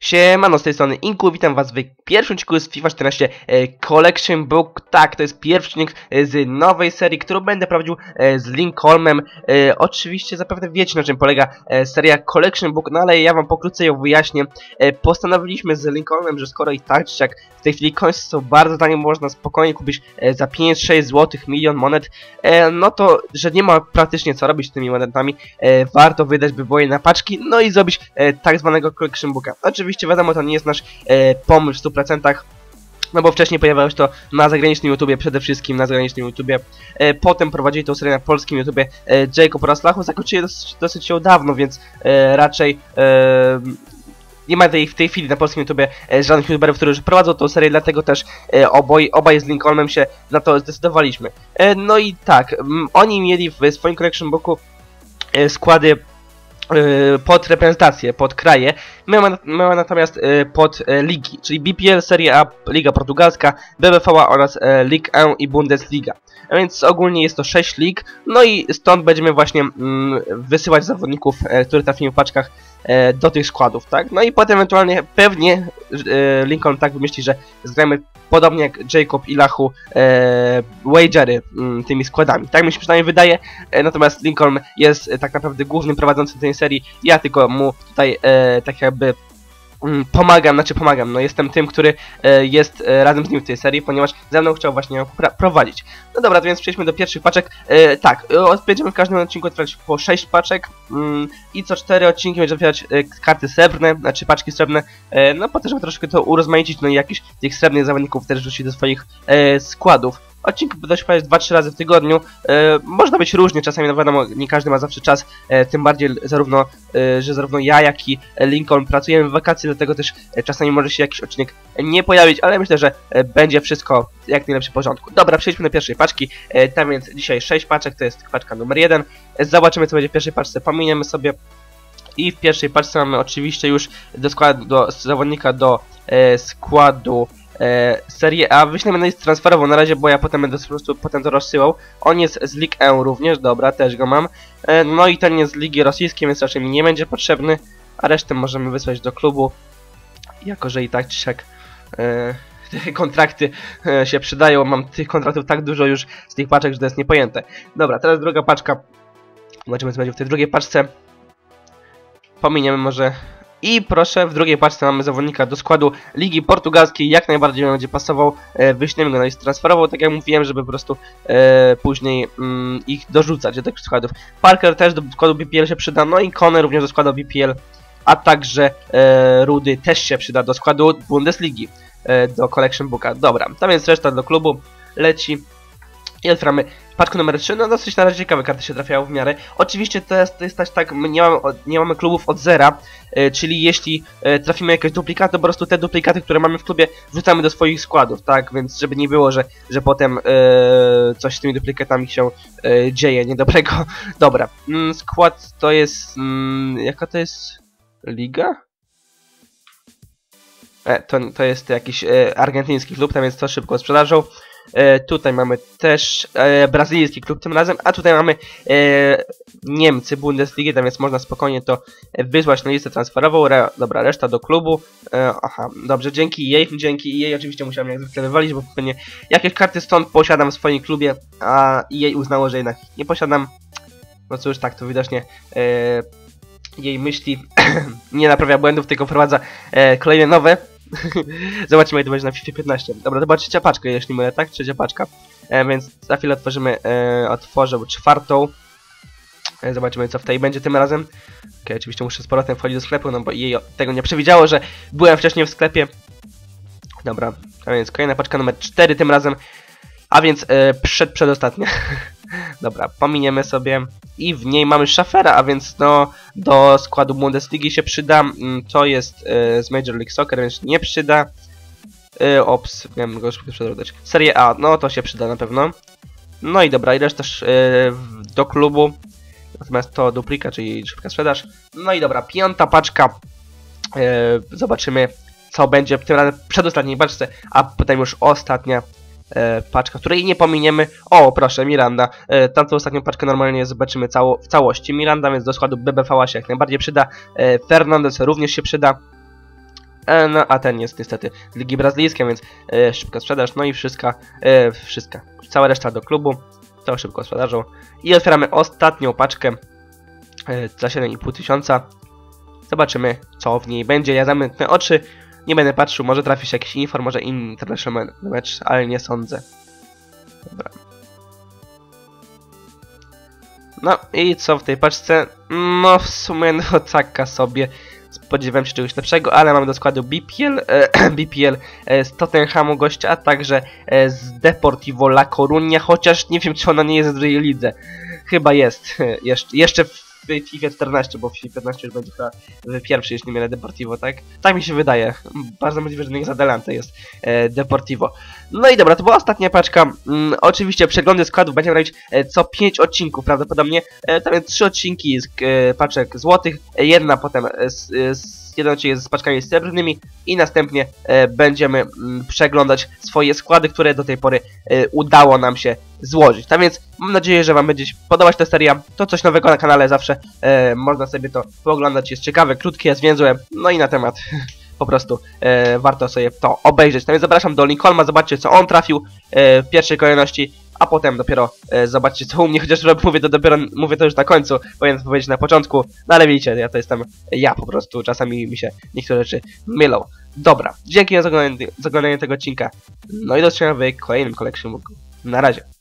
Siemano, z tej strony Inku, witam was w pierwszym odcinku z FIFA 14 e, Collection Book. Tak, to jest pierwszy odcinek e, z nowej serii, którą będę prowadził e, z Lincolnem. Oczywiście zapewne wiecie na czym polega seria Collection Book, no ale ja wam pokrótce ją wyjaśnię. Postanowiliśmy z Lincolnem, że skoro i tak czy jak w tej chwili końce są bardzo tanie, można spokojnie kupić za 5-6 zł milion monet, no to, że nie ma praktycznie co robić z tymi monetami, warto wydać by było je na paczki, no i zrobić tak zwanego Collection Booka. Oczywiście wiadomo, to nie jest nasz e, pomysł w 100%, no bo wcześniej pojawiało się to na zagranicznym YouTubie, przede wszystkim na zagranicznym YouTubie. E, potem prowadzili tą serię na polskim YouTubie e, Jacob oraz Lachu, zakończyli dosyć, dosyć dawno, więc e, raczej e, nie ma tej, w tej chwili na polskim YouTubie e, żadnych YouTuberów, którzy prowadzą tą serię, dlatego też e, oboj, obaj z Lincolnem się na to zdecydowaliśmy. E, no i tak, oni mieli w swoim collection booku składy pod reprezentację, pod kraje. My mamy, my mamy natomiast e, pod e, ligi, czyli BPL, Serie A, Liga Portugalska, BBVA oraz e, Ligue 1 i Bundesliga. A więc ogólnie jest to 6 lig, no i stąd będziemy właśnie mm, wysyłać zawodników, e, które w paczkach e, do tych składów, tak? No i potem ewentualnie pewnie e, Lincoln tak wymyśli, że zgramy podobnie jak Jacob i Lachu e, wagery mm, tymi składami. Tak mi się przynajmniej wydaje, e, natomiast Lincoln jest e, tak naprawdę głównym prowadzącym tej serii, ja tylko mu tutaj e, tak jakby mm, pomagam, znaczy pomagam, no jestem tym, który e, jest e, razem z nim w tej serii, ponieważ ze mną chciał właśnie ją prowadzić. No dobra, to więc przejdźmy do pierwszych paczek. E, tak, będziemy w każdym odcinku otwierać po 6 paczek mm, i co 4 odcinki będziemy otwierać karty srebrne, znaczy paczki srebrne, no po to, żeby troszkę to urozmaicić, no i jakiś tych srebrnych zawodników też wrzucić do swoich składów. Odcinki się pojawiać 2-3 razy w tygodniu. E, można być różnie, czasami no wiadomo, nie każdy ma zawsze czas, e, tym bardziej zarówno, e, że zarówno ja, jak i Lincoln pracujemy w wakacje, dlatego też e, czasami może się jakiś odcinek nie pojawić, ale myślę, że e, będzie wszystko jak najlepsze w porządku. Dobra, przejdźmy do pierwszej paczki. E, tam więc dzisiaj 6 paczek, to jest paczka numer 1. E, zobaczymy co będzie w pierwszej paczce, pominiemy sobie. I w pierwszej paczce mamy oczywiście już do składu, do zawodnika do składu e, Serie A. Wyślemy na listę transferową na razie, bo ja potem będę po prostu potem to rozsyłał. On jest z Ligue 1 również, dobra, też go mam. E, no i ten jest z Ligi Rosyjskiej, więc raczej mi nie będzie potrzebny. A resztę możemy wysłać do klubu. Jako, że i tak czy siak e, te kontrakty e, się przydają. Mam tych kontraktów tak dużo już z tych paczek, że to jest niepojęte. Dobra, teraz druga paczka. Zobaczymy co będzie w tej drugiej paczce. Pominiemy może i proszę, w drugiej paczce mamy zawodnika do składu Ligi Portugalskiej, jak najbardziej będzie pasował, e, go na listę transferową, tak jak mówiłem, żeby po prostu e, później mm, ich dorzucać do tych składów. Parker też do składu BPL się przyda, no i Conor również do składu BPL, a także e, Rudy też się przyda do składu Bundesligi, e, do Collection Booka. Dobra, tam jest reszta do klubu, leci. I otwieramy paczkę numer 3, no dosyć na razie ciekawe karty się trafiają w miarę. Oczywiście to jest, to jest tak, nie mamy, nie mamy klubów od zera, e, czyli jeśli e, trafimy jakieś duplikaty, to po prostu te duplikaty, które mamy w klubie wrzucamy do swoich składów, tak? Więc żeby nie było, że, że potem e, coś z tymi duplikatami się e, dzieje niedobrego. Dobra, mm, skład to jest, mm, jaka to jest liga? E, to, to jest jakiś e, argentyński klub, tam więc to szybko sprzedażą. E, tutaj mamy też e, brazylijski klub tym razem, a tutaj mamy e, Niemcy, Bundesligę, tam więc można spokojnie to wysłać na listę transferową. Re, dobra, reszta do klubu. E, aha, dobrze, dzięki jej, dzięki jej oczywiście musiałem jak zwykle wywalić, bo pewnie jakieś karty stąd posiadam w swoim klubie, a jej uznało, że jednak nie posiadam. No cóż, tak to widocznie e, jej myśli nie naprawia błędów, tylko wprowadza e, kolejne nowe. Zobaczymy, jak to będzie na FIFA 15. Dobra, to była trzecia paczka, jeśli mylę, tak? Trzecia paczka. E, więc za chwilę otworzymy, e, otworzę czwartą. E, zobaczymy, co w tej będzie tym razem. Okej, oczywiście muszę z powrotem wchodzić do sklepu, no bo jej tego nie przewidziało, że byłem wcześniej w sklepie. Dobra, a więc kolejna paczka numer 4 tym razem. A więc e, przed, przedostatnia. Dobra, pominiemy sobie. I w niej mamy Schafera, a więc no do składu Bundesligi się przyda. Mm, To jest e, z Major League Soccer, więc nie przyda. E, ops, miałem go już przedobrać. Serie A, no to się przyda na pewno. No i dobra, i reszta też w- do klubu. Natomiast to duplika, czyli szybka sprzedaż. No i dobra, piąta paczka. Zobaczymy, co będzie w tym razem przedostatniej paczce, a potem już ostatnia e, paczka, której nie pominiemy. O, proszę, Miranda. E, tamtą ostatnią paczkę normalnie zobaczymy cało, w całości. Miranda, więc do składu BBV się jak najbardziej przyda. E, Fernandez również się przyda. e, no a ten jest niestety z Ligi Brazylijskiej, więc e, szybka sprzedaż, no i wszystka, e, wszystka, cała reszta do klubu, to szybko sprzedażą. I otwieramy ostatnią paczkę e, za 7,5 tysiąca. Zobaczymy, co w niej będzie. Ja zamknę oczy, nie będę patrzył, może trafi się jakiś inform, może international match, ale nie sądzę. Dobra. No i co w tej paczce? No w sumie no taka sobie. Spodziewałem się czegoś lepszego, ale mamy do składu BPL, e, BPL e, z Tottenhamu gościa, a także e, z Deportivo La Coruña, chociaż nie wiem czy ona nie jest w drugiej lidze. Chyba jest. Jeszcze, jeszcze FIFA 14, bo w FIFA 15 już będzie chyba w pierwszy, jeśli nie mylę, Deportivo, tak? Tak mi się wydaje. Bardzo możliwe, że niech z Adelante jest e, Deportivo. No i dobra, to była ostatnia paczka. Mm, oczywiście przeglądy składów będziemy robić e, co 5 odcinków prawdopodobnie. E, tam jest 3 odcinki z e, paczek złotych, e, jedna potem e, z, e, z jeden odcinek z paczkami srebrnymi i następnie e, będziemy mm, przeglądać swoje składy, które do tej pory e, udało nam się złożyć. Tak więc mam nadzieję, że Wam będzie podobać ta seria. To coś nowego na kanale zawsze e, można sobie to pooglądać. Jest ciekawe, krótkie, zwięzłe, no i na temat po prostu warto sobie to obejrzeć. Tak więc zapraszam do Lincolna, zobaczcie co on trafił w pierwszej kolejności, a potem dopiero e, zobaczcie co u mnie, chociaż mówię to dopiero, mówię to już na końcu, powinienem powiedzieć na początku, no ale widzicie, ja to jestem ja po prostu, czasami mi się niektóre rzeczy mylą. Dobra, dzięki za oglądanie, za oglądanie tego odcinka, no i do zobaczenia w kolejnym Collection Booku. Na razie.